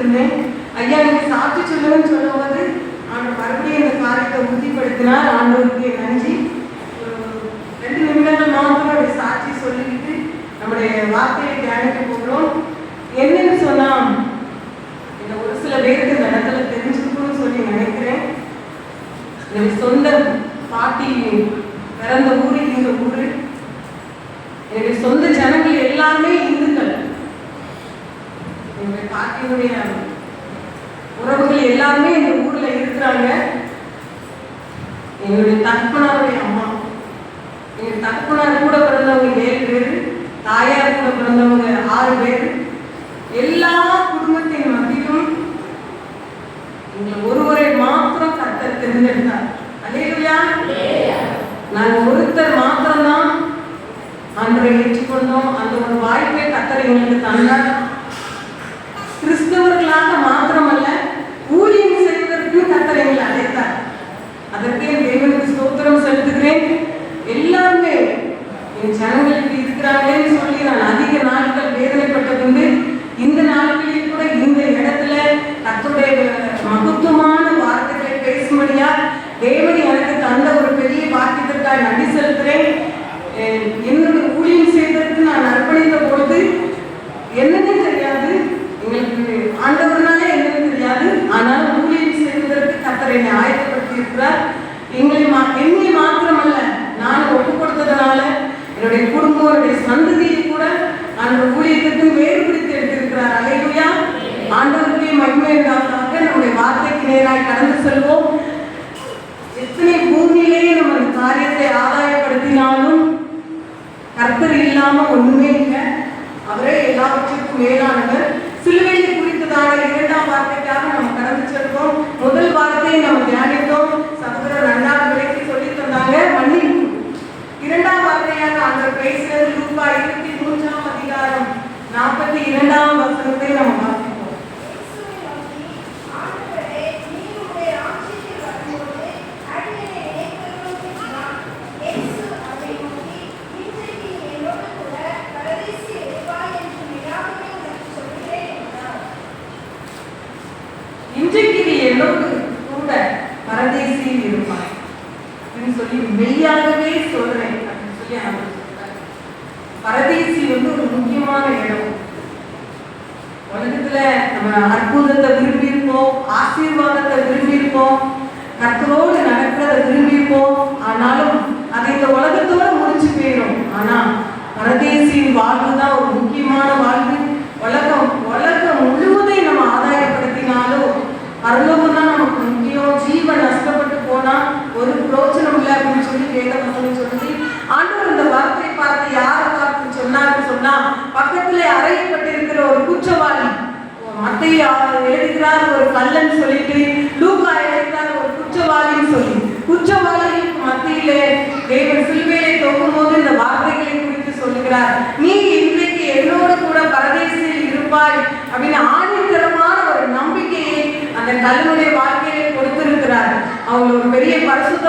ஐயா நீங்க சாட்சி சொல்லுங்கன்னு சொல்லும்போது ஆண்டு மறுபடியும் இந்த காரியத்தை உறுதிப்படுத்தினார். ஆண்டவருக்கு நன்றி. ஒரு ரெண்டு நிமிடங்கள் மாத்திரம் அப்படி சாட்சி சொல்லிக்கிட்டு நம்முடைய வார்த்தையை தியானிக்க போகிறோம். என்னன்னு சொன்னா இந்த ஒரு சில பேருக்கு இந்த இடத்துல தெரிஞ்சுக்கணும்னு சொல்லி நினைக்கிறேன். என் சொந்த பாட்டி பிறந்த ஊரு இந்த ஊரு. என்னுடைய சொந்த ஜனங்கள் எல்லாமே என்னுடைய உறவுகள் எல்லாருமே இந்த ஊர்ல இருக்கிறாங்க. என்னுடைய தகப்பனாருடைய அம்மா. எங்க தகப்பனார் கூட பிறந்தவங்க ஏழு பேர் தாயார் கூட பிறந்தவங்க ஆறு பேர். எல்லா குடும்பத்தின் மத்தியிலும் எங்களை ஒருவரை மாத்திரம் கர்த்தர் தெரிந்தெடுத்தார். அல்லேலூயா. நாங்க ஒருத்தர் மாத்திரம்தான் அன்றை ஏற்றுக்கொண்டோம். அந்த ஒரு வாய்ப்பை கர்த்தர் எங்களுக்கு தந்தார். என் ஜனங்களுக்கு இருக்கிறாங்கன்னு சொல்லி நான் அதிக நாட்கள் வேறு இந்த நாட்களில் கூட இந்த இடத்துல கர்த்தருடைய மகத்துவமான வார்த்தைகளை பேசும்படியா தேவன் எனக்கு தந்த ஒரு பெரிய வாக்கியத்திற்காக நன்றி செலுத்துகிறேன் அஹ் என்னுடைய ஊழியம் செய்வதற்கு நான் அர்ப்பணித்த பொழுது என்னன்னு தெரியாது எங்களுக்கு ஆண்டவர்னாலே என்னன்னு தெரியாது ஆனால் ஊழியம் செய்வதற்கு கர்த்தர் என்னை ஆயத்தப்படுத்தி இருக்கிறார் எங்களை மா என்னை மாத்திரமல்ல நான் ஒப்பு கொடுத்ததுனால என்னுடைய குடும்பம் என்னுடைய சந்ததியை கூட அந்த ஊழியத்திற்கும் வேறுபடுத்தி எடுத்திருக்கிறார். அலையா ஆண்டவருக்கே மகிமை உண்டாவதாக நம்முடைய வார்த்தைக்கு நேராக கடந்து செல்வோம். எத்தனை பூமியிலேயே நம்ம அந்த காரியத்தை ஆதாயப்படுத்தினாலும் கர்த்தர் இல்லாம ஒண்ணுமே இல்லை. அவரே எல்லாவற்றிற்கும் மேலானவர். சிலுவையை குறித்ததான இரண்டாம் வார்த்தைக்காக நம்ம கடந்து செல்வோம். முதல் வார்த்தையை நம்ம தியானித்தோம் பரதேசியில் இருப்பாய். அப்படின்னு சொல்லி மெய்யாகவே சொல்றேன். அப்படின்னு சொல்லி அவர் பரதேசி வந்து ஒரு முக்கியமான இடம். உலகத்துல நம்ம அற்புதத்தை விரும்பி இருப்போம் ஆசீர்வாதத்தை விரும்பி இருப்போம் கத்தரோடு நடக்கிறத விரும்பி இருப்போம் ஆனாலும் அது இந்த உலகத்தோட முடிச்சு போயிடும் ஆனா பரதேசியின் வாழ்வு தான் ஒரு முக்கியமான வாழ்வு. அறையப்பட்டிருக்கிற ஒரு குற்றவாளி. மத்தையா எழுதுகிறார் ஒரு கல்லன் சொல்லிட்டு லூக்கா எழுதுகிறார் ஒரு குற்றவாளின்னு சொல்லி. குற்றவாளிகளுக்கு மத்தியில தேவன் சிலுவையை தொக்கும் போது இந்த வார்த்தைகளை குறித்து சொல்லுகிறார். நீ இன்றைக்கு என்னோட கூட பரதேசியில் இருப்பாய் அப்படின்னு ஆணித்தரமான ஒரு நம்பிக்கையை அந்த கல்லனுடைய வாழ்க்கையிலே கொடுத்திருக்கிறார். அவங்க ஒரு பெரிய பரிசுத்த